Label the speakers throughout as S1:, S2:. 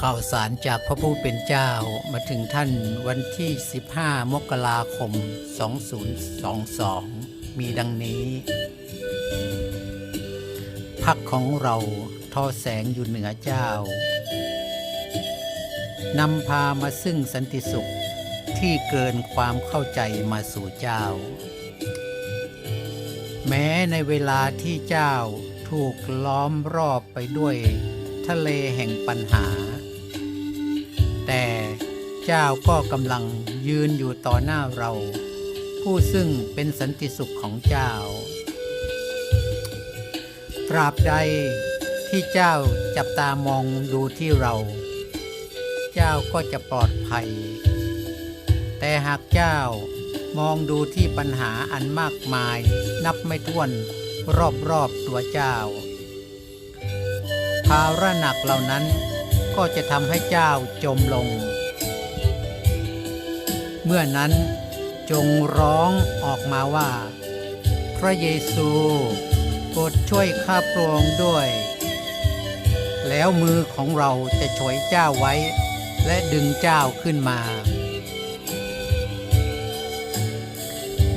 S1: ข่าวสารจากพระผู้เป็นเจ้ามาถึงท่านวันที่ 15 มกราคม 2022 มีดังนี้ พักของเราทอแสงอยู่เหนือเจ้านำพามาซึ่งสันติสุขที่เกินความเข้าใจมาสู่เจ้า แม้ในเวลาที่เจ้าถูกล้อมรอบไปด้วยทะเลแห่งปัญหา เจ้าก็กำลังยืนอยู่ต่อหน้าเรา ผู้ซึ่งเป็นสันติสุขของเจ้า ตราบใดที่เจ้าจับตามองดูที่เรา เจ้าก็จะปลอดภัย แต่หากเจ้ามองดูที่ปัญหาอันมากมาย นับไม่ถ้วนรอบๆตัวเจ้า ภาระหนักเหล่านั้นก็จะทำให้เจ้าจมลง เมื่อนั้นจงร้องออกมาว่า พระเยซูโปรดช่วยข้าพระองค์ด้วย แล้วมือของเราจะช่วยเจ้าไว้ และดึงเจ้าขึ้นมา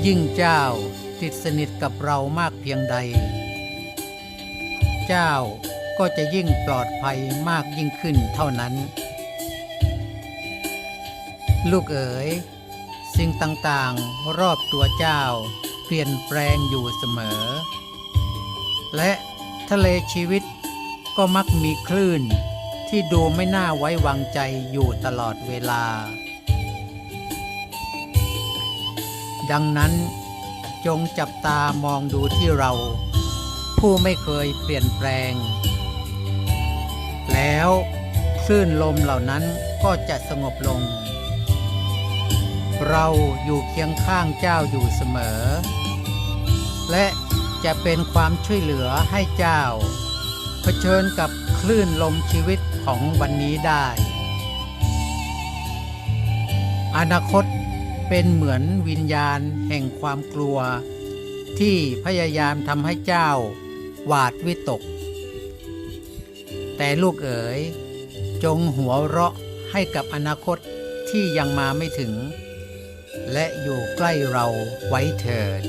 S1: ยิ่งเจ้าติดสนิทกับเรามากเพียงใด เจ้าก็จะยิ่งปลอดภัยมากยิ่งขึ้นเท่านั้น ลูกเอ๋ย สิ่งต่างๆ รอบตัวเจ้า เปลี่ยนแปลงอยู่เสมอ และทะเลชีวิตก็มักมีคลื่นที่ดูไม่น่าไว้วางใจอยู่ตลอดเวลา ดังนั้นจงจับตามองดูที่เรา ผู้ไม่เคยเปลี่ยนแปลง แล้วคลื่นลมเหล่านั้นก็จะสงบลง เราอยู่เคียงข้างเจ้าอยู่เสมอ และจะเป็นความช่วยเหลือให้เจ้า เผชิญกับคลื่นลมชีวิตของวันนี้ได้ อนาคตเป็นเหมือนวิญญาณแห่งความกลัว ที่พยายามทำให้เจ้าหวาดวิตก แต่ลูกเอ๋ยจงหัวเราะให้กับอนาคตที่ยังมาไม่ถึง และอยู่ใกล้เราไว้เถิด